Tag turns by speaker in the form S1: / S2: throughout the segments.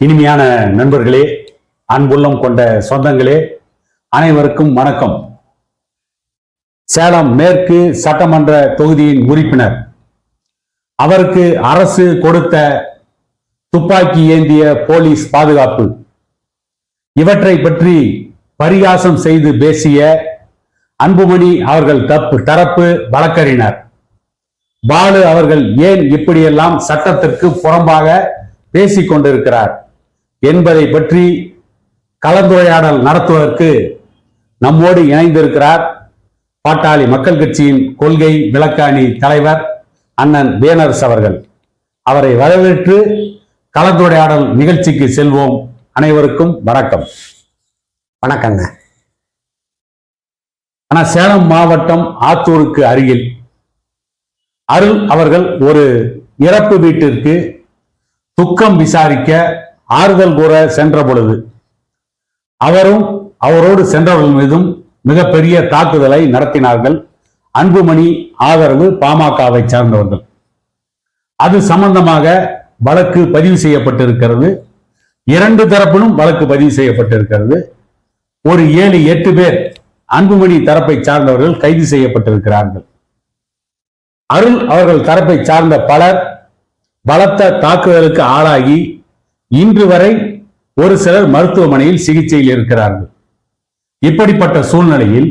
S1: இனிமையான நண்பர்களே அன்புள்ளம் கொண்ட சொந்தங்களே அனைவருக்கும் வணக்கம். சேலம் மேற்கு சட்டமன்ற தொகுதியின் உறுப்பினர். அவருக்கு அரசு கொடுத்த துப்பாக்கி ஏந்திய போலீஸ் பாதுகாப்பு. இவற்றை பற்றி பரிகாசம் செய்து பேசிய அன்புமணி அவர்கள் தப்பு தரப்பு வழக்கறிஞர். பாலு அவர்கள் ஏன் இப்படியெல்லாம் சட்டத்திற்கு புறம்பாக பேசிக் கொண்டிருக்கிறார் என்பதை பற்றி கலந்துரையாடல் நடத்துவதற்கு நம்மோடு இணைந்திருக்கிறார் பாட்டாளி மக்கள் கட்சியின் கொள்கை விளக்காணி தலைவர் அண்ணன் பேனர்ஸ் அவர்கள். அவரை வரவேற்று கலந்துரையாடல் நிகழ்ச்சிக்கு செல்வோம். அனைவருக்கும் வணக்கம்.
S2: வணக்கங்க.
S1: ஆனா சேலம் மாவட்டம் ஆத்தூருக்கு அருகில் அருள் அவர்கள் ஒரு இறப்பு வீட்டிற்கு துக்கம் விசாரிக்க ஆறுதல் கூற சென்ற பொழுது அவரும் அவரோடு சென்றவர்கள் மீதும் மிகப்பெரிய தாக்குதலை நடத்தினார்கள். அன்புமணி ஆதரவு பாமகவை சார்ந்தவர்கள். அது சம்பந்தமாக வழக்கு பதிவு செய்யப்பட்டிருக்கிறது. இரண்டு தரப்பிலும் வழக்கு பதிவு செய்யப்பட்டிருக்கிறது. ஒரு ஏழு எட்டு பேர் அன்புமணி தரப்பை சார்ந்தவர்கள் கைது செய்யப்பட்டிருக்கிறார்கள். அருள் அவர்கள் தரப்பை சார்ந்த பலர் பலத்த தாக்குதலுக்கு ஆளாகி இன்று வரை ஒரு சிலர் மருத்துவமனையில் சிகிச்சையில் இருக்கிறார்கள். இப்படிப்பட்ட சூழ்நிலையில்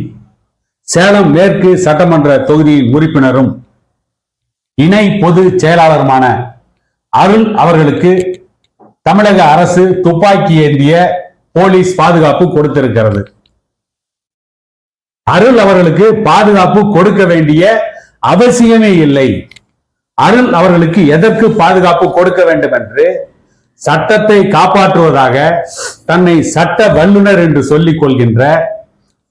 S1: சேலம் மேற்கு சட்டமன்ற தொகுதியின் உறுப்பினரும் இணை பொது செயலாளருமான அருள் அவர்களுக்கு தமிழக அரசு துப்பாக்கி ஏந்திய போலீஸ் பாதுகாப்பு கொடுத்திருக்கிறது. அருள் அவர்களுக்கு பாதுகாப்பு கொடுக்க வேண்டிய அவசியமே இல்லை. அருள் அவர்களுக்கு எதற்கு பாதுகாப்பு கொடுக்க வேண்டும் என்று சட்டத்தை காப்பாற்றுவதாக தன்னை சட்ட வல்லுனர் என்று சொல்லிக் கொள்கின்ற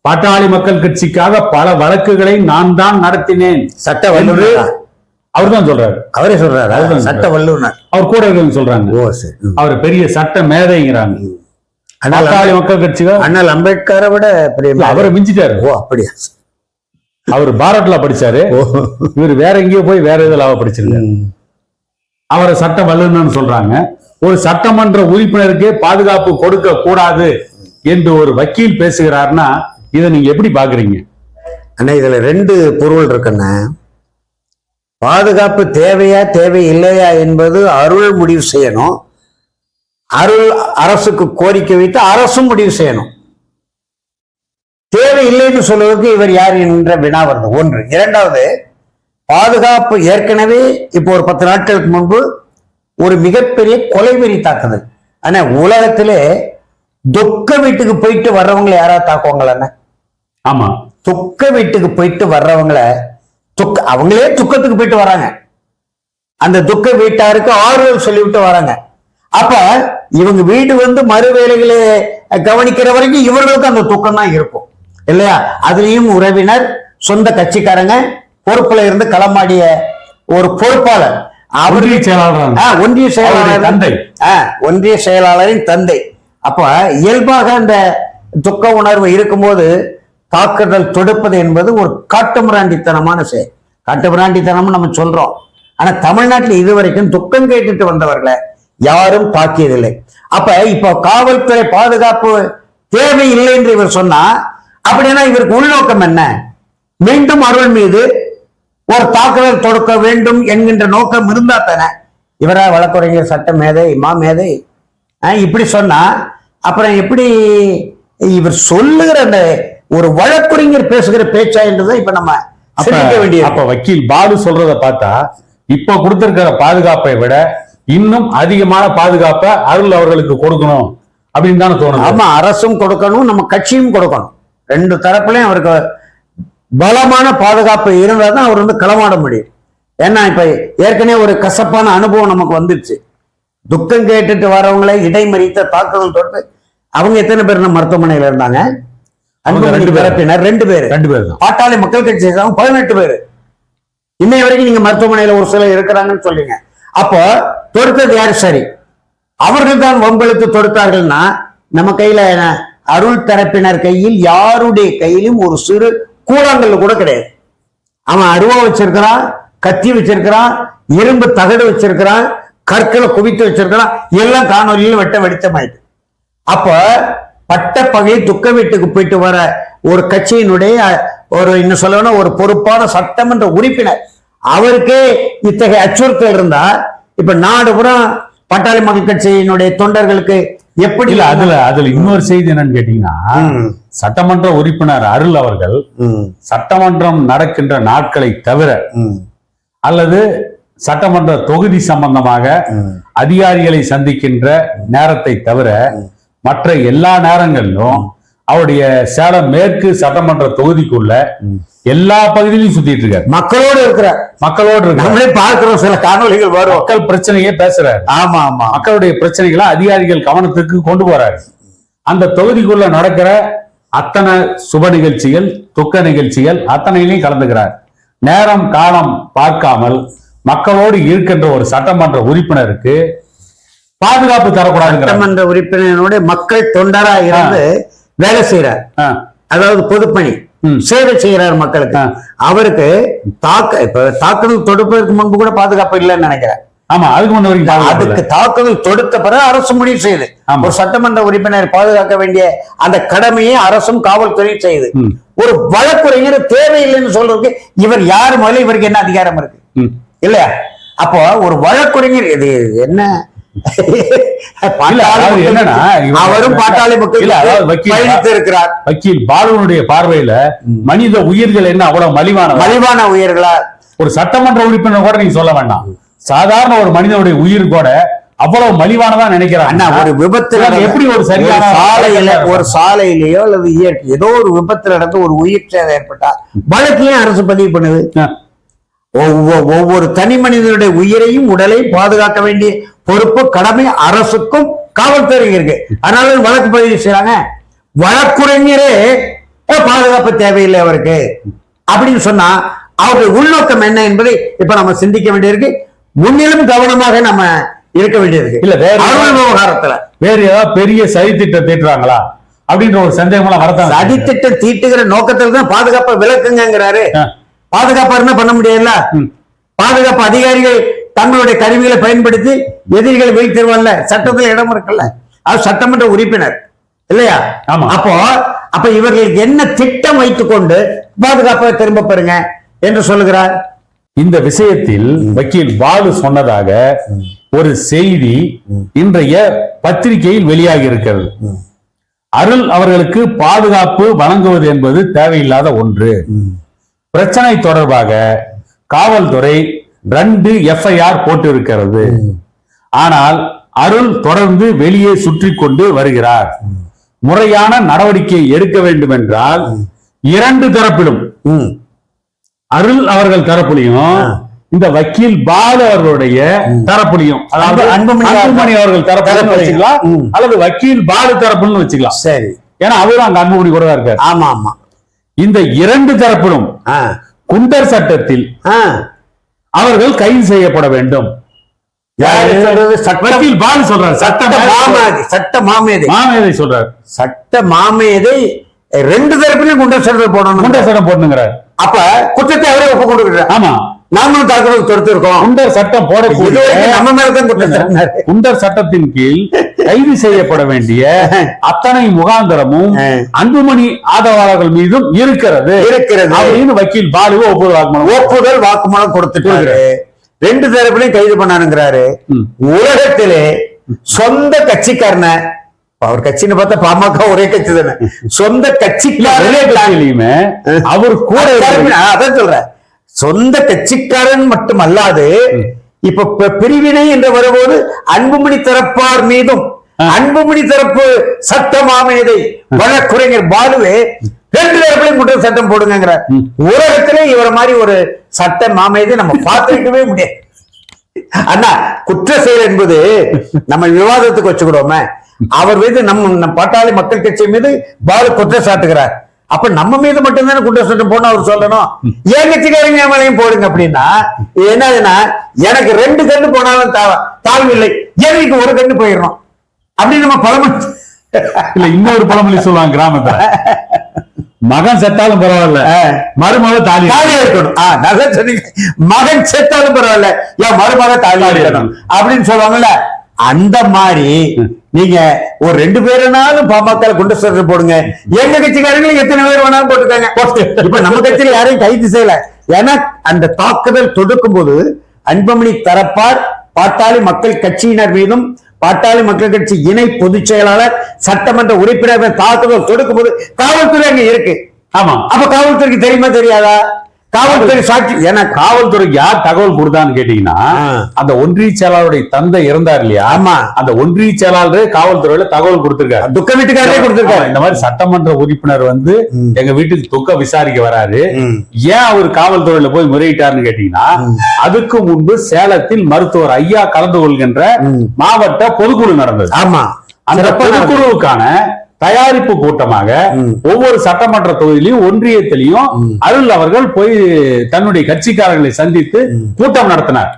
S1: பாட்டாளி மக்கள் கட்சிக்காக பல வழக்குகளை நான் தான் நடத்தினேன்.
S2: சட்ட வல்லுநர்?
S1: அவர் தான் சொல்றாரு.
S2: அவரே சொல்றாரு? சட்ட வல்லுநர்.
S1: அவர் கூட சொல்றாங்க. அவர் பெரிய சட்ட மேதைங்கிறாங்க. பாட்டாளி மக்கள் கட்சிக்காக
S2: அண்ணல் அம்பேத்கரை விட
S1: அவரை மிஞ்சிட்டாரு.
S2: ஓ அப்படியா?
S1: அவர் பாரட்ல படிச்சாரு. இவர் வேற எங்கேயோ போய் வேற இதில் படிச்சிருக்காரு.
S2: ம்.
S1: அவரை சட்ட வல்லுநர்னு சொல்றாங்க. ஒரு சட்டமன்ற உறுப்பினருக்கே பாதுகாப்பு கொடுக்க கூடாது என்று ஒரு வக்கீல் பேசுகிறார்னா இதை நீங்க எப்படி பாக்குறீங்க
S2: அண்ணா இதுல ரெண்டு பொருள் இருக்குண்ணே. பாதுகாப்பு தேவையா தேவை இல்லையா என்பது அருள் முடிவு செய்யணும். அருள் அரசுக்கு கோரிக்கை வைத்து அரசும் முடிவு செய்யணும். தேவை இல்லைன்னு சொல்வதற்கு இவர் யார் என்ற வினா வருது. ஒன்று. இரண்டாவது பாதுகாப்பு ஏற்கனவே இப்போ ஒரு பத்து நாட்களுக்கு முன்பு ஒரு மிகப்பெரிய கொலைவெறி தாக்குதல். ஆனா உலகத்திலே துக்க வீட்டுக்கு போயிட்டு வர்றவங்களை யாராவது தாக்குவாங்களா
S1: ஆமா.
S2: துக்க வீட்டுக்கு போயிட்டு வர்றவங்கள துக்க அவங்களே துக்கத்துக்கு போயிட்டு வராங்க. அந்த துக்க வீட்டாருக்கு ஆறுதல் சொல்லிவிட்டு வராங்க. அப்ப இவங்க வீடு வந்து மறு வேலைகளை கவனிக்கிற வரைக்கும் இவர்களுக்கு அந்த துக்கம் தான் இருக்கும். இல்லையா? அதுலயும் உறவினர் சொந்த கட்சிக்காரங்க பொறுப்புல இருந்து களமாடிய ஒரு பொறுப்பாளர்.
S1: ஒன்றிய செயலாளர்
S2: ஒன்றிய செயலாளர்.
S1: தந்தை.
S2: ஒன்றிய செயலாளரின் தந்தை. அப்ப இயல்பாக அந்த துக்க உணர்வு இருக்கும்போது தாக்குதல் தொடுப்பது என்பது ஒரு காட்டுமிராண்டித்தனமான செயல். காட்டுமிராண்டித்தனம் நம்ம சொல்றோம். ஆனா தமிழ்நாட்டில் இதுவரைக்கும் துக்கம் கேட்டுட்டு வந்தவர்களை யாரும் தாக்கியதில்லை. அப்ப இப்போ காவல்துறை பாதுகாப்பு தேவையில்லை என்று இவர் சொன்னா அப்படின்னா இவருக்கு உள்நோக்கம் என்ன? மீண்டும் அருள் மீது ஒரு தாக்குதல் தொடுக்க வேண்டும் என்கின்ற நோக்கம் இருந்தா தானே. இவரா வழக்குரைஞர் சட்ட மேதை மா மேதை? இப்படி சொன்னா அப்புறம் எப்படி இவர் சொல்லுகிற அந்த ஒரு வழக்குரைஞர் பேசுகிற பேச்சா என்றுதான் இப்ப நம்ம
S1: அப்ப வக்கீல் பாலு சொல்றத பார்த்தா இப்ப கொடுத்திருக்கிற பாதுகாப்பை விட இன்னும் அதிகமான பாதுகாப்பை அருள் அவர்களுக்கு கொடுக்கணும் அப்படின்னு தானே தோணுது.
S2: ஆமா அரசும் கொடுக்கணும் நம்ம கட்சியும் கொடுக்கணும். ரெண்டு தரப்புலயும் அவருக்கு பலமான பாதுகாப்பு இருந்தா தான் அவர் வந்து களமாட முடியும். ஏன்னா இப்ப ஏற்கனவே ஒரு கசப்பான அனுபவம் நமக்கு வந்துருச்சு. துக்கம் கேட்டுட்டு வரவங்களை இடைமறித்த தாக்குதல் தொட்டு அவங்க எத்தனை பேர் நம்ம மருத்துவமனையில இருந்தாங்க? அன்புமணி. தரப்பினர் ரெண்டு பேர்.
S1: ரெண்டு பேர்.
S2: பாட்டாளி மக்கள் கட்சி சேர்ந்தவங்க பதினெட்டு பேர். இன்னை வரைக்கும் நீங்க மருத்துவமனையில ஒரு சிலர் இருக்கிறாங்கன்னு சொல்றீங்க அப்போ தொடுத்தது யாரு? சரி. அவர்கள் தான் வம்பெழுத்து தொடுத்தார்கள்னா நம்ம கையில அருள் தரப்பினர் கையில் யாருடைய கையிலும் ஒரு சிறு கூழாங்கல் கூட கிடையாது. அவன் அருவா வச்சிருக்கிறான் கத்தி வச்சிருக்கிறான் இரும்பு தகடு வச்சிருக்கிறான் கற்களை குவித்து வச்சிருக்கிறான் எல்லாம் காணொலியிலும் வெட்ட வெடிச்சமாயிட்டு அப்ப பட்டப்பகை துக்க வீட்டுக்கு போயிட்டு வர ஒரு கட்சியினுடைய ஒரு இன்னும் சொல்லணும் ஒரு பொறுப்பான சட்டமன்ற உறுப்பினர் அவருக்கே இத்தகைய அச்சுறுத்தல் இருந்தா இப்ப நாடு பூரா பட்டாளி மக்கள் கட்சியினுடைய தொண்டர்களுக்கு எப்படி
S1: இல்ல அதுல அதுல இன்னொரு செய்தி என்னன்னு கேட்டீங்கன்னா சட்டமன்ற உறுப்பினர் அருள் அவர்கள் சட்டமன்றம் நடக்கின்ற நாட்களை தவிர அல்லது சட்டமன்ற தொகுதி சம்பந்தமாக. அதிகாரிகளை சந்திக்கின்ற நேரத்தை தவிர மற்ற எல்லா நேரங்களிலும் அவருடைய சேலம் மேற்கு சட்டமன்ற தொகுதிக்குள்ள எல்லா பகுதியிலும் சுத்திட்டு இருக்காரு.
S2: மக்களோடு இருக்கிறார்
S1: மக்களோடு இருக்காரு
S2: நம்மளே பார்க்கிறோம் சில காணொளிகள் வரும்.
S1: மக்கள் பிரச்சனையே பேசுறாரு.
S2: ஆமா ஆமா.
S1: மக்களுடைய பிரச்சனைகளை அதிகாரிகள் கவனத்துக்கு கொண்டு போறாரு. அந்த தொகுதிக்குள்ள நடக்கிற அத்தனை சுப நிகழ்ச்சிகள் துக்க நிகழ்ச்சிகள் அத்தனையிலையும் கலந்துக்கிறார். நேரம் காலம் பார்க்காமல் மக்களோடு இருக்கின்ற ஒரு சட்டமன்ற உறுப்பினருக்கு பாதுகாப்பு தரக்கூடாதுங்கிற
S2: சட்டமன்ற உறுப்பினருடைய மக்கள் தொண்டரா இருந்து வேலை செய்யறார் அதாவது பொதுப்பணி. சேவை செய்யறார் மக்களுக்கு. அவருக்கு தாக்க இப்ப தாக்குதல் தொடுப்பதற்கு முன்பு கூட பாதுகாப்பு இல்லைன்னு நினைக்கிறேன்
S1: ஆமா அதுக்கு முன்ன
S2: அதுக்கு. தாக்குதல் தொடுத்த பிறகு அரசு முடிவு செய்யுது. ஒரு சட்டமன்ற உறுப்பினர் பாதுகாக்க வேண்டிய அந்த கடமையை அரசும் காவல்துறையும் செய்யுது. ஒரு வழக்குரைஞர் தேவையில்லைன்னு சொல்றதுக்கு இவர் யார் முதல்ல இவருக்கு என்ன அதிகாரம் இருக்கு. இல்லையா அப்போ ஒரு வழக்குரைஞர் இது என்ன அவரும் பாட்டாளி இருக்கிறார்
S1: வக்கீல் பாலுவனுடைய பார்வையில மனித உயிர்கள் என்ன அவ்வளவு மலிவான
S2: மலிவான உயர்களா?
S1: ஒரு சட்டமன்ற உறுப்பினர் கூட நீங்க சொல்ல வேண்டாம். சாதாரண ஒரு மனிதனுடைய உயிர் கூட அவ்வளவு மலிவானதா நினைக்கிறாங்க.
S2: அண்ணா ஒரு விபத்து
S1: இவங்க எப்படி ஒரு சரியான
S2: ஒரு சாலையில ஒரு சாலையிலேயோ அல்லது இயற்கை ஏதோ ஒரு விபத்து நடந்து ஒரு உயிர் சேதம் ஏற்பட்டா வழக்கையும் அரசு பதிவு பண்ணுது. ஒவ்வொ- ஒவ்வொரு தனி மனிதனுடைய உயிரையும் உடலையும் பாதுகாக்க வேண்டிய பொறுப்பு கடமை அரசுக்கும் காவல்துறை இருக்கு. அதனால வழக்கு பதிவு செய்யறாங்க வழக்குரைஞரே "ஏ, பாதுகாப்பு தேவையில்லை அவருக்கு. அப்படின்னு சொன்னா அவருடைய உள்நோக்கம் என்ன என்பதை இப்ப நம்ம சிந்திக்க வேண்டியிருக்கு. முன்னிலும் கவனமாக நம்ம இருக்க வேண்டியிருக்கு.
S1: இல்ல, வேற
S2: விவகாரத்துல.
S1: வேற ஏதாவது பெரிய சதி திட்டம் தீட்டுறாங்களா? அப்படின்ற ஒரு சந்தேகம் எல்லாம் வரத்தான் செய்யுது.
S2: சதித்திட்டம் தீட்டுகிற நோக்கத்தில் தான் பாதுகாப்பை விளக்குங்கிறாரு. பாதுகாப்பா இருந்தா பண்ண முடியல. பாதுகாப்பு அதிகாரிகள் தங்களுடைய கருவிகளை பயன்படுத்தி எதிரிகளை வீழ்த்திடுவான்ல சட்டத்தில் இடம் இருக்குல்ல அது சட்டமன்ற உறுப்பினர் இல்லையா. அப்போ அப்ப இவர்களுக்கு என்ன திட்டம் வைத்துக்கொண்டு பாதுகாப்பை திரும்ப பெறுங்க என்று சொல்லுகிறார்?
S1: இந்த விஷயத்தில் வக்கீல் பாலு சொன்னதாக ஒரு செய்தி இன்றைய பத்திரிகையில் வெளியாகி இருக்கிறது. அருள் அவர்களுக்கு பாதுகாப்பு வழங்குவது என்பது தேவையில்லாத ஒன்று. பிரச்சனை தொடர்பாக காவல்துறை ரெண்டு எஃப்ஐஆர் போட்டு இருக்கிறது ஆனால் அருள் தொடர்ந்து வெளியே சுற்றி கொண்டு வருகிறார் முறையான நடவடிக்கை எடுக்க வேண்டும் என்றால் இரண்டு தரப்பிலும். அருள் அவர்கள் தரப்புலையும் இந்த வக்கீல் பாலு அவர்களுடைய தரப்புலையும் அதாவது
S2: அன்பு- அன்புமணி
S1: அவர்கள்
S2: தரப்புலையும்.
S1: வச்சுக்கலாம். அல்லது வக்கீல் பாலு தரப்புன்னு வச்சுக்கலாம்
S2: சரி
S1: ஏன்னா அவரும் அங்க அன்புமணி கூட இருக்காரு
S2: ஆமா ஆமா
S1: இந்த இரண்டு தரப்பிலும். குண்டர் சட்டத்தில். அவர்கள் கைது செய்யப்பட வேண்டும்?
S2: சட்ட மாமேதை. சட்ட மாமேதை.
S1: மாமேதை சொல்றாரு.
S2: சட்ட மாமேதை ரெண்டு தரப்பிலும் குண்டர் சட்டத்தை போடணும்.
S1: குண்டர் சட்டம் போடணுங்கிறார்.
S2: அப்ப குற்றத்தை அவரே ஒப்பு கொண்டு
S1: ஆமா.
S2: நாமளும் தாக்குதல் தொடுத்திருக்கோம்
S1: குண்டர் சட்டம் போடக்கூடிய
S2: நம்ம மேலதான்.
S1: குண்டர் சட்டத்தின் கீழ் கைது செய்யப்பட வேண்டிய அத்தனை முகாந்திரமும். அன்புமணி ஆதரவாளர்கள் மீதும் இருக்கிறது.
S2: இருக்கிறது.
S1: அப்படின்னு வக்கீல் பாலுவ ஒப்புதல் வாக்குமூலம்
S2: ஒப்புதல் வாக்குமூலம் கொடுத்துட்டாரு. ரெண்டு தரப்புலையும் கைது பண்ணானுங்கிறாரு. உலகத்திலே சொந்த கட்சிக்காரன அவர் கட்சின்னு பார்த்தா பாமக ஒரே கட்சி தானே. சொந்த கட்சிக்காரன்
S1: அவர் கூட
S2: அதான் சொல்றேன். சொந்த கட்சிக்காரன் மட்டும் அல்லாது இப்ப பிரிவினை என்று வரும்போது அன்புமணி தரப்பார் மீதும் அன்புமணி தரப்பு சட்ட மாமேதை வழக்குரைஞர் பாலுவே ரெண்டு தரப்புலையும் குற்ற சட்டம் போடுங்கிற உலகத்திலே இவர மாதிரி ஒரு சட்ட மாமேதை நம்ம பார்த்துக்கவே முடியாது. அண்ணா குற்ற செயல் என்பது நம்ம விவாதத்துக்கு வச்சுக்கிடோமே அவர் மீது நம்ம பாட்டாளி மக்கள் கட்சி மீது பாலு குற்றம் சாட்டுகிறார். அப்ப நம்ம மீது மட்டும்தானே குற்றச்சாட்டு போன அவர் சொல்லணும்? ஏன் கட்சிக்காரங்க மேலையும் போடுங்க அப்படின்னா என்னதுன்னா எனக்கு ரெண்டு கண்ணு போனாலும் தாழ்வில்லை எனக்கு ஒரு கண்ணு போயிடணும். அப்படி நம்ம பழமொழி
S1: இல்ல இன்னொரு பழமொழி சொல்லுவாங்க கிராமத்துல. மகன் செத்தாலும் பரவாயில்ல. மருமக தாலி
S2: தாலி இருக்கணும் நல்லா சொன்னீங்க. மகன் செத்தாலும் பரவாயில்ல. என் மருமக தாலி இருக்கணும் அப்படின்னு சொல்லுவாங்கல்ல அந்த மாதிரி நீங்க ஒரு ரெண்டு பேருனாலும் பாமக குண்டு சொல்றது போடுங்க. எங்க கட்சிக்காரங்களும் எத்தனை பேர் வேணாலும் போட்டுக்காங்க. இப்ப நம்ம கட்சியில யாரையும் கைது செய்யல. ஏன்னா அந்த தாக்குதல் தொடுக்கும் போது அன்பமணி தரப்பார் பாட்டாளி மக்கள் கட்சியினர் மீதும் பாட்டாளி மக்கள் கட்சி இணை பொதுச் செயலாளர் சட்டமன்ற உறுப்பினர் தாக்குதல் தொடுக்கும் போது காவல்துறை அங்க இருக்கு.
S1: ஆமா.
S2: அப்ப காவல்துறைக்கு தெரியுமா தெரியாதா? காவல்துறை சாட்சி ஏன்னா
S1: காவல்துறைக்கு யார் தகவல் கொடுத்தான்னு கேட்டீங்கன்னா. அந்த ஒன்றிய செயலாளருடைய தந்தை இறந்தார் இல்லையா
S2: ஆமா.
S1: அந்த ஒன்றிய செயலாளர் காவல்துறையில தகவல் கொடுத்திருக்காரு
S2: துக்க வீட்டுக்காரரே
S1: ஆமா,
S2: கொடுத்திருக்காரு
S1: இந்த மாதிரி சட்டமன்ற உறுப்பினர் வந்து. எங்க வீட்டுக்கு துக்க விசாரிக்க வராரு. ஏன் அவர் காவல்துறையில போய் முறையிட்டாருன்னு கேட்டீங்கன்னா அதுக்கு முன்பு சேலத்தில் மருத்துவர் ஐயா கலந்து கொள்கின்ற. மாவட்ட பொதுக்குழு நடந்தது
S2: ஆமா
S1: அந்த. பொதுக்குழுவுக்கான தயாரிப்பு கூட்டமாக. ஒவ்வொரு சட்டமன்ற தொகுதியிலையும் ஒன்றியத்திலையும். அருள் அவர்கள் போய் தன்னுடைய கட்சிக்காரர்களை சந்தித்து கூட்டம் நடத்தினார்.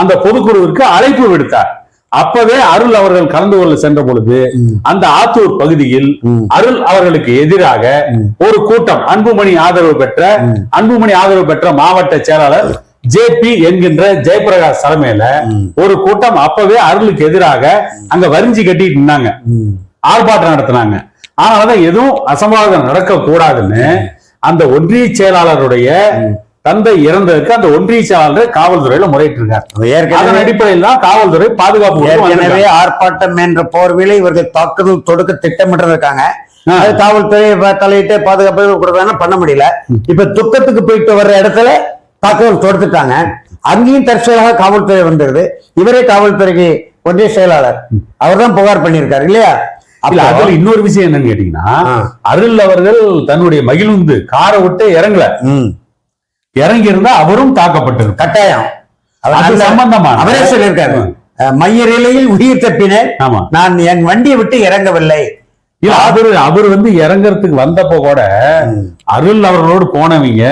S1: அந்த பொதுக்குழுவிற்கு அழைப்பு விடுத்தார் அப்பவே அருள் அவர்கள் கலந்து கொள்ள சென்ற பொழுது. அந்த ஆத்தூர் பகுதியில். அருள் அவர்களுக்கு எதிராக. ஒரு கூட்டம் அன்புமணி ஆதரவு பெற்ற. அன்புமணி ஆதரவு பெற்ற மாவட்ட செயலாளர் ஜே பி என்கின்ற ஜெயபிரகாஷ் தலைமையில. ஒரு கூட்டம் அப்பவே அருளுக்கு எதிராக அங்க வரிஞ்சு கட்டிட்டு இருந்தாங்க. ஆர்ப்பாட்டம் நடத்தினாங்க. அதனாலதான் எதுவும் அசம்பாவிதம் நடக்க கூடாதுன்னு அந்த ஒன்றிய செயலாளருடைய தந்தை இறந்ததுக்கு அந்த ஒன்றிய செயலாளர் காவல்துறையில முறையிட்டு இருக்காரு அதன் அடிப்படையில் தான் காவல்துறை பாதுகாப்பு
S2: ஏற்கனவே. ஆர்ப்பாட்டம் என்ற போர்விலை இவர்கள் தாக்குதல் தொடுக்க திட்டமிட்டு இருக்காங்க. அது காவல்துறை தலையிட்டு பாதுகாப்பு கொடுத்தாங்க பண்ண முடியல. இப்ப துக்கத்துக்கு போயிட்டு வர்ற இடத்துல தாக்குதல் தொடுத்துட்டாங்க. அங்கேயும் தற்செயலாக காவல்துறை வந்துருது. இவரே காவல்துறைக்கு ஒன்றிய செயலாளர். அவர்தான் புகார் பண்ணியிருக்காரு இல்லையா?
S1: இல்ல
S2: அப்போ-
S1: அதுல இன்னொரு விஷயம் என்னன்னு கேட்டீங்கன்னா. அருள் அவர்கள் தன்னுடைய மகிழுந்து காரை விட்டு இறங்கல. இறங்கி இருந்தா அவரும் தாக்கப்பட்டிருக்கார்
S2: கட்டாயம்
S1: அது சம்பந்தமான
S2: அவரே சொல்லியிருக்காரு மைய நிலையில் உயிர்
S1: ஆமா
S2: நான் என் வண்டியை விட்டு இறங்கவில்லை
S1: அவரு அவர் வந்து இறங்கறதுக்கு வந்தப்போ கூட. அருள் அவர்களோடு போனவங்க.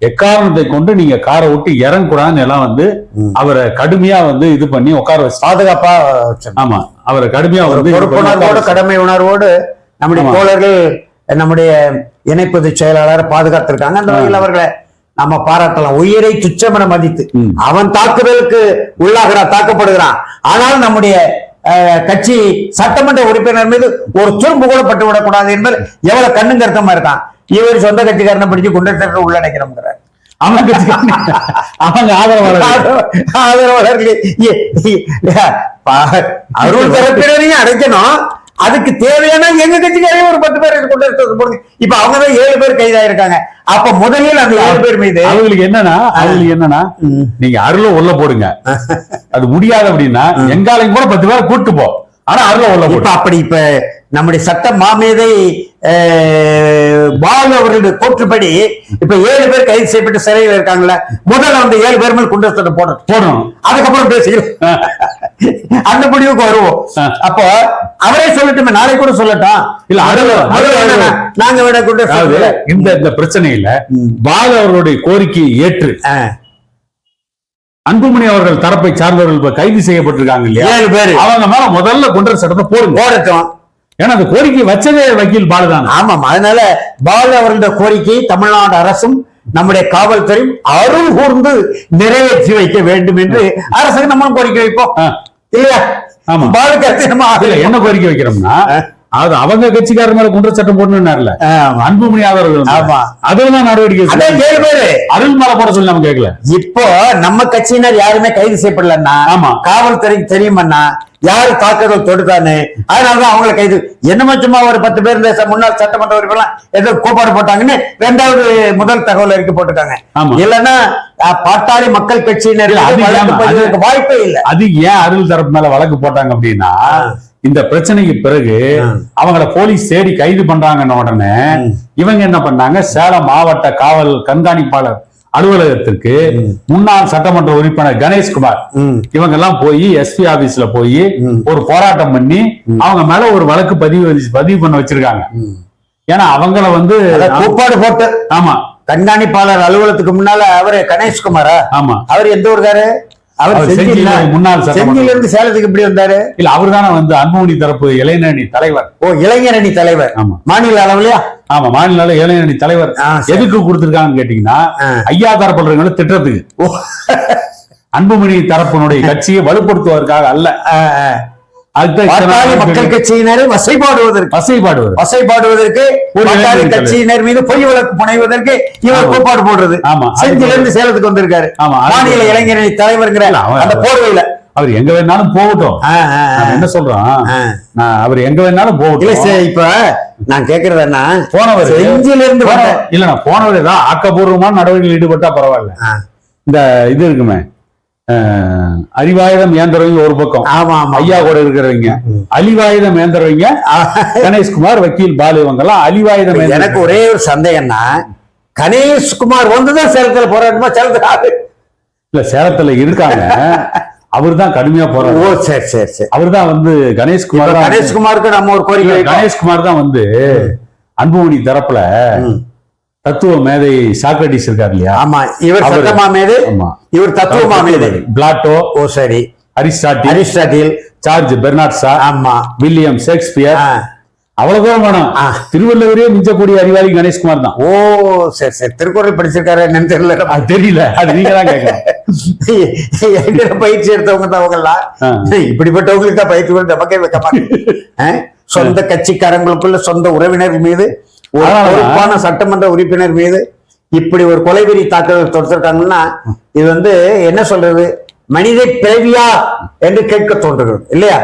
S1: எக்காரணத்தை கொண்டு நீங்க காரை விட்டு இறங்கக்கூடாதுன்னு எல்லாம் வந்து. அவரை கடுமையா வந்து இது பண்ணி உட்கார வச்சு
S2: பாதுகாப்பா.
S1: ஆமா அவரை கடுமையா
S2: பொறுப்புணர்வோடு கடமை உணர்வோடு நம்முடைய. தோழர்கள் நம்முடைய இணை பொதுச் செயலாளர் பாதுகாத்திருக்காங்க. அந்த வகையில் அவர்களை நம்ம பாராட்டலாம். உயிரை துச்சமென மதித்து. அவன் தாக்குதலுக்கு உள்ளாகிறான் தாக்கப்படுகிறான். ஆனால் நம்முடைய கட்சி சட்டமன்ற உறுப்பினர் மீது ஒரு துரும்பு கூட பட்டு விடக்கூடாது என்பது எவ்வளவு கண்ணும் கருத்தமா இருக்கான். இவர் சொந்த கட்சிக்காரனை பிடிச்சு குண்டத்திற்கு உள்ளடைக்கிறோம்ங்கிறார்
S1: அவங்க அவங்க ஆதரவாளர்கள்
S2: ஆதரவாளர்களே அருள் தரப்பினரையும் அடைக்கணும். அதுக்கு தேவையான எங்க கட்சிக்காரையும் ஒரு பத்து பேர் கொண்டு எடுத்து போடுங்க. இப்ப அவங்க தான் ஏழு பேர் கைதாயிருக்காங்க. அப்ப முதலில் அந்த ஏழு பேர் மீது
S1: அவங்களுக்கு என்னன்னா அவங்களுக்கு என்னன்னா. நீங்க அருள உள்ள போடுங்க. அது முடியாது அப்படின்னா எங்காலையும் கூட பத்து பேர் கூட்டு போ. ஆனா அருள உள்ள போடு.
S2: அப்படி இப்ப நம்முடைய சட்ட மாமேதை பாலு அவர்களுடைய கூற்றுப்படி இப்ப ஏழு பேர் கைது செய்யப்பட்டு சிறையில் இருக்காங்கல்ல முதல்ல அந்த ஏழு பேர் மேல் குண்டத்தை போடணும்
S1: போடணும்.
S2: அதுக்கப்புறம் பேசிக்கலாம் அந்த முடிவுக்கு வருவோம். அப்போ அவரே சொல்லட்டுமே நாளைக்கு கூட சொல்லட்டும்.
S1: இல்ல, அருள்
S2: நாங்க விட கொண்டு
S1: அதாவது இந்த இந்த பிரச்சனையில. பாலு அவர்களுடைய கோரிக்கையை ஏற்று அன்புமணி அவர்கள் தரப்பை சார்ந்தவர்கள் இப்ப கைது செய்யப்பட்டிருக்காங்க இல்லையா?
S2: ஏழு பேரு.
S1: அவங்க மேல முதல்ல குண்டர் சட்டத்தை போடுங்க.
S2: போடட்டும்.
S1: ஏன்னா அந்த கோரிக்கை வச்சதே வக்கீல் பாலுதான்
S2: ஆமாம் அதனால பாலு அவர்களுடைய கோரிக்கையை தமிழ்நாடு அரசும் நம்முடைய காவல்துறையும் அருள் கூர்ந்து நிறைவேற்றி வைக்க வேண்டும் என்று அரசுக்கு நம்ம கோரிக்கை வைப்போம். இல்லையா
S1: ஆமா.
S2: பாலு கருத்து நம்ம
S1: என்ன கோரிக்கை வைக்கிறோம்னா அது அவங்க கட்சிக்காரர் மேல குண்டர் சட்டம் போடணும்னார்ல. அன்புமணி ஆதரவு
S2: ஆமா.
S1: அதுதான் நடவடிக்கை.
S2: ஏழு பேரு
S1: அருள் மேல போட சொல்லி நம்ம கேட்கல
S2: இப்போ நம்ம கட்சியினர் யாருமே கைது செய்யப்படலன்னா
S1: ஆமா.
S2: காவல்துறைக்கு தெரியுமண்ணா யாரு தாக்குதல் தொடுத்தான்னு அதனாலதான் அவங்கள கைது என்னமோ சும்மா ஒரு பத்து பேர் இந்த முன்னாள் சட்டமன்ற உறுப்பினர் ஏதோ கோப்பாடு போட்டாங்கன்னு ரெண்டாவது முதல் தகவல் அறிக்கை போட்டுருக்காங்க
S1: ஆமா.
S2: இல்லைன்னா பாட்டாளி மக்கள் கட்சியினர் வாய்ப்பே இல்லை
S1: அது ஏன் அருள் தரப்பு மேல வழக்கு போட்டாங்க அப்படின்னா இந்த பிரச்சனைக்கு பிறகு. அவங்கள போலீஸ் தேடி கைது பண்றாங்கன்ன உடனே. இவங்க என்ன பண்ணாங்க சேலம் மாவட்ட காவல் கண்காணிப்பாளர் அலுவலகத்திற்கு முன்னாள் சட்டமன்ற உறுப்பினர் கணேஷ்குமார். இவங்க எல்லாம் போய் எஸ்பி ஆபீஸ்ல போய். ஒரு போராட்டம் பண்ணி அவங்க மேல ஒரு வழக்கு பதிவு பதிவு பண்ண வச்சிருக்காங்க. ஏன்னா அவங்கள வந்து
S2: கூப்பாடு போட்டு.
S1: ஆமா.
S2: கண்காணிப்பாளர் அலுவலகத்துக்கு முன்னால அவரு கணேஷ்குமாரா?
S1: ஆமா.
S2: அவர் எந்த ஊருக்காரு அவர்
S1: செஞ்சியில முன்னாள் சட்டமன்ற
S2: இருந்து சேலத்துக்கு எப்படி வந்தாரு?
S1: இல்ல அவர் தானே வந்து அன்புமணி தரப்பு இளைஞரணி தலைவர்.
S2: ஓ இளைஞரணி தலைவர்.
S1: ஆமா.
S2: மாநில அளவுலயா?
S1: ஆமா மாநில அளவு இளைஞரணி தலைவர். எதுக்கு கொடுத்திருக்காங்கன்னு கேட்டீங்கன்னா. ஐயா தரப்படுறவங்களை திட்டத்துக்கு
S2: ஓ,
S1: அன்புமணி தரப்பினுடைய கட்சியை வலுப்படுத்துவதற்காக அல்ல.
S2: பாட்டாளி மக்கள் கட்சியினரை வசைபாடுவதற்கு
S1: வசைப்பாடுவர்
S2: வசைபாடுவதற்கு பாட்டாளி கட்சியினர் மீது பொய் வழக்கு புனைவதற்கு இவர்
S1: ஆமா.
S2: கோட்பாடு போடுறது.
S1: ஆமா.
S2: செஞ்சில இருந்து சேலத்துக்கு வந்திருக்காரு.
S1: ஆமா,
S2: மாநில இளைஞரணி தலைவருங்கிற அந்த போர்வையில.
S1: அவர் எங்க வேணாலும் போகட்டும். என்ன சொல்றோம் அவர் எங்க வேணாலும் போகட்டும்.
S2: இப்ப நான் கேக்குறது என்ன?
S1: போனவர்
S2: செஞ்சில இருந்து
S1: இல்ல நான் போனவர் ஏதாவது ஆக்கப்பூர்வமான நடவடிக்கையில் ஈடுபட்டா பரவாயில்ல. இந்த இது இருக்குமே. அறிவாயுதம் ஏந்திரவங்க ஒரு பக்கம்.
S2: ஆமா ஆமா.
S1: ஐயா கூட இருக்கிறவங்க. அலிவாயுதம் ஏந்திரவங்க. கணேஷ்குமார் வக்கீல் பாலு இவங்க எல்லாம் அலிவாயுதம் ஏந்திரவங்க.
S2: எனக்கு ஒரே ஒரு சந்தேகம்னா கணேஷ்குமார் வந்துதான் சேலத்துல போராட்டமா சேலத்துல.
S1: இல்ல சேலத்துல இருக்காங்க. அவர் தான் கடுமையா
S2: ஓ
S1: போறாரு
S2: சரி சரி. சரி
S1: அவர் தான் வந்து கணேஷ்குமார்
S2: கணேஷ்குமாருக்கு நம்ம ஒரு கோரிக்கை.
S1: கணேஷ்குமார் தான் வந்து அன்புமணி தரப்புல. தத்துவ மேதை சாக்ரட்டிஸ் இருக்காரு இல்லையா?
S2: ஆமா இவர் சட்டமா மீது இவர் தத்துவமா மீது.
S1: பிளாட்டோ
S2: ஓ சரி.
S1: Aristotle
S2: Aristotle.
S1: George Bernard Shaw
S2: ஆமா.
S1: William Shakespeare. அவ்வளவுதான் வேணும். திருவள்ளுவரே மிஞ்சக்கூடிய அறிவாளி கணேஷ்குமார் தான்.
S2: ஓ சரி சரி. திருக்குறள் படிச்சிருக்காரு என்னன்னு தெரியல.
S1: அது தெரியல. அது நீங்க தான்
S2: என்கிட்ட பயிற்சி எடுத்தவங்க தான் அவங்க எல்லாம்
S1: ஆ.
S2: இப்படிப்பட்டவங்களுக்கு தான் பயிற்சி கொடுத்து நமக்கே வைக்க மாட்டேன். சொந்த கட்சிக்காரங்களுக்குள்ள சொந்த உறவினர் மீது. பொறுப்பான சட்டமன்ற உறுப்பினர் மீது இப்படி ஒரு கொலைவெறி தாக்குதல் தொடுத்திருக்காங்கன்னா இது வந்து என்ன சொல்றது? மனித பிறவியா என்று கேட்க தோன்றுகிறது இல்லையா?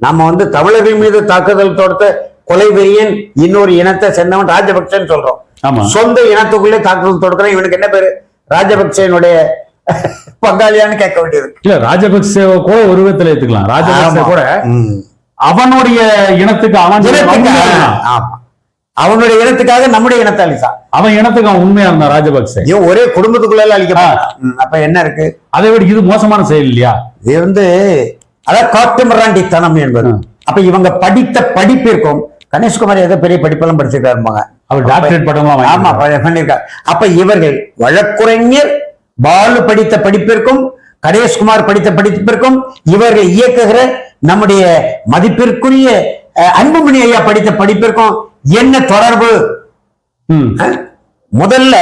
S2: நம்ம வந்து தமிழர்கள் மீது தாக்குதல் தொடுத்த கொலைவெறியன் இன்னொரு இனத்தை சேர்ந்தவன் ராஜபக்சன்னு சொல்றோம். சொந்த இனத்துக்குள்ளே தாக்குதல் தொடுக்கிறேன் இவனுக்கு என்ன பேரு? ராஜபக்சேனுடைய பங்காளியான்னு கேட்க வேண்டியது
S1: இல்ல ராஜபக்சே கூட ஒரு விதத்துல ஏத்துக்கலாம். ராஜபக்சே. கூட. அவனுடைய இனத்துக்கு அவன்
S2: அவனுடைய இனத்துக்காக நம்முடைய இனத்தை அழித்தான்
S1: அவன் இனத்துக்கு அவன் உண்மையா இருந்தான் ராஜபக்சே.
S2: இவன் ஒரே குடும்பத்துக்குள்ள அழிக்க அப்ப என்ன இருக்கு?
S1: அதை விட இது மோசமான செயல் இல்லையா?
S2: இது வந்து அதான் காட்டுமிராண்டித்தனம் என்பது. அப்ப இவங்க படித்த படிப்பிற்கும் கணேஷ்குமார் ஏதோ பெரிய படிப்பெல்லாம் படிச்சிருக்காருப்பாங்க
S1: அவர் டாக்டரேட் பட்டம்லாம்
S2: ஆமா
S1: வாங்கி
S2: ப- பண்ணிருக்கார் அப்ப இவர்கள் வழக்குரைஞர் பாலு படித்த படிப்பிற்கும் கணேஷ்குமார் படித்த படிப்பிற்கும் இவர்கள் இயக்குகிற நம்முடைய மதிப்பிற்குரிய அன்புமணி ஐயா படித்த படிப்பிற்கும் என்ன தொடர்பு? முதல்ல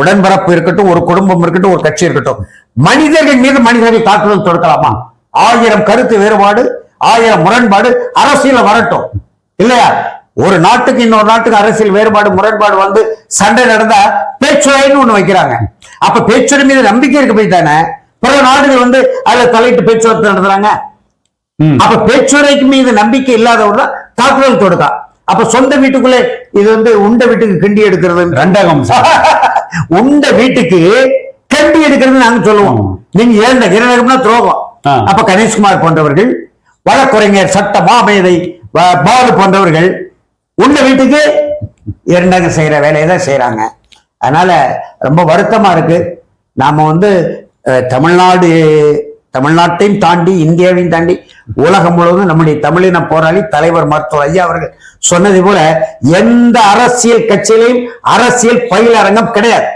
S2: உடன்பரப்பு இருக்கட்டும் ஒரு குடும்பம் இருக்கட்டும் ஒரு கட்சி இருக்கட்டும். மனிதர்கள் மீது மனிதர்கள் தாக்குதல் தொடுக்கலாமா? ஆயிரம் கருத்து வேறுபாடு ஆயிரம் முரண்பாடு அரசியல வரட்டும். இல்லையா? ஒரு நாட்டுக்கு இன்னொரு நாட்டுக்கு அரசியல் வேறுபாடு முரண்பாடு வந்து சண்டை நடந்தா பேச்சுவாயின்னு ஒண்ணு வைக்கிறாங்க. அப்ப பேச்சுரை மீது நம்பிக்கை இருக்கு போய் தானே? பிற நாடுகள் வந்து அதுல தலையிட்டு பேச்சுவார்த்தை நடத்துறாங்க. அப்ப பேச்சுரைக்கு மீது நம்பிக்கை இல்லாதவர் தான் தாக்குதல் தொடுக்கா அப்ப சொந்த வீட்டுக்குள்ளே இது வந்து உண்ட வீட்டுக்கு கிண்டி எடுக்கிறது
S1: ரெண்டகம்.
S2: உண்ட வீட்டுக்கு கண்டி எடுக்கிறது நாங்க சொல்லுவோம். நீங்க ஏண்ட கிரணகம்னா துரோகம். அப்ப கணேஷ்குமார் போன்றவர்கள் வழக்குரைஞர் சட்ட மாமேதை பாலு போன்றவர்கள் உண்ட வீட்டுக்கு இரண்டகம் செய்யற வேலையை தான் செய்யறாங்க அதனால ரொம்ப வருத்தமா இருக்கு நாம வந்து தமிழ்நாடு தமிழ்நாட்டையும் தாண்டி இந்தியாவையும் தாண்டி உலகம் முழுவதும் நம்முடைய தமிழின போராளி தலைவர் மருத்துவர் ஐயா அவர்கள் சொன்னது போல எந்த அரசியல் கட்சியிலையும் அரசியல் பயிலரங்கம் கிடையாது.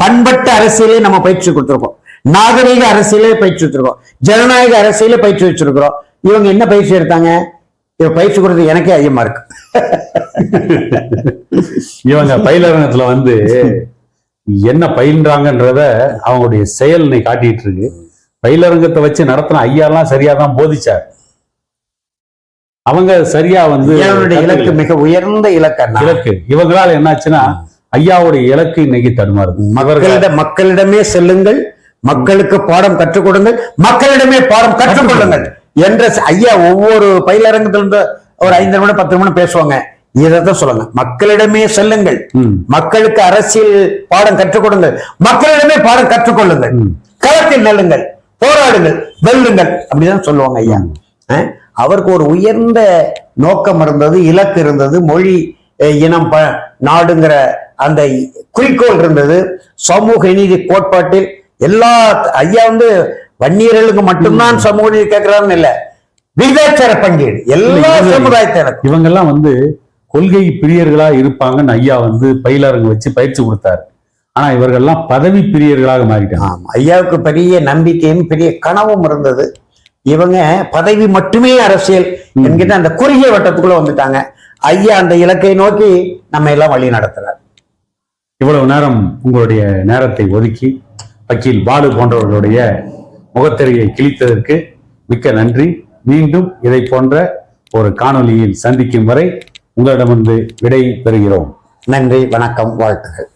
S2: பண்பட்ட அரசியலே நம்ம பயிற்சி கொடுத்துருக்கோம். நாகரீக அரசியலே பயிற்சி கொடுத்துருக்கோம். ஜனநாயக அரசியலே பயிற்சி வச்சிருக்கிறோம். இவங்க என்ன பயிற்சி எடுத்தாங்க? இவ பயிற்சி கொடுத்தது எனக்கே ஐயமா இருக்கு.
S1: இவங்க பயிலரங்கத்துல வந்து என்ன பயின்றாங்கன்றத அவங்களுடைய செயல் காட்டிட்டு இருக்கு. பயிலரங்கத்தை வச்சு நடத்தின ஐயாலாம் சரியா தான் போதிச்சார். அவங்க சரியா வந்து
S2: இலக்கு. மிக உயர்ந்த இலக்கண்ணா
S1: இலக்கு. இவங்களால என்னாச்சுன்னா ஐயாவுடைய இலக்கு இன்னைக்கு தடுமாறுது.
S2: மக்களிடம் மக்களிடமே செல்லுங்கள். மக்களுக்கு பாடம் கற்றுக் கொடுங்கள். மக்களிடமே பாடம் கற்றுக் கொள்ளுங்கள் என்ற ஐயா ஒவ்வொரு பயிலரங்கத்திலிருந்து ஒரு ஐந்து நிமிடம் பத்து நிமிடம் பேசுவாங்க. இதைத்தான் சொல்லுங்க மக்களிடமே செல்லுங்கள். மக்களுக்கு அரசியல் பாடம் கற்றுக் கொடுங்கள். மக்களிடமே பாடம் கற்றுக்கொள்ளுங்கள். களத்தில் நெல்லுங்கள். போராடுங்கள் வெல்லுங்கள் அப்படிதான் சொல்லுவாங்க ஐயா. அவருக்கு ஒரு உயர்ந்த நோக்கம் இருந்தது இலக்கு இருந்தது மொழி இனம் ப நாடுங்கிற அந்த குறிக்கோள் இருந்தது. சமூக நீதி கோட்பாட்டில் எல்லா ஐயா வந்து வன்னியர்களுக்கு மட்டும்தான் சமூக நீதி கேட்கிறாருன்னு இல்ல. விகிதாச்சார பங்கீடு எல்லா
S1: இல்ல, இது-
S2: சமுதாயத்தினருக்கும்
S1: இவங்க எல்லாம் வந்து கொள்கை பிரியர்களா இருப்பாங்கன்னு ஐயா வந்து பயிலரங்கு வச்சு பயிற்சி கொடுத்தாரு. ஆனா இவர்கள்லாம் பதவி பிரியர்களாக மாறிட்டாங்க.
S2: ஆமா. ஐயாவுக்கு பெரிய நம்பிக்கையும் பெரிய கனவும் இருந்தது. இவங்க பதவி மட்டுமே அரசியல் என்கிட்ட அந்த குறுகிய வட்டத்துக்குள்ள வந்துட்டாங்க. ஐயா அந்த இலக்கை நோக்கி நம்ம எல்லாம் வழி நடத்துறார்.
S1: இவ்வளவு நேரம் உங்களுடைய நேரத்தை ஒதுக்கி வக்கீல் பாலு போன்றவர்களுடைய முகத்திரையை கிழித்ததற்கு மிக்க நன்றி. மீண்டும் இதை போன்ற ஒரு காணொளியில் சந்திக்கும் வரை உங்களிடமிருந்து விடை பெறுகிறோம்.
S2: நன்றி வணக்கம் வாழ்த்துகள்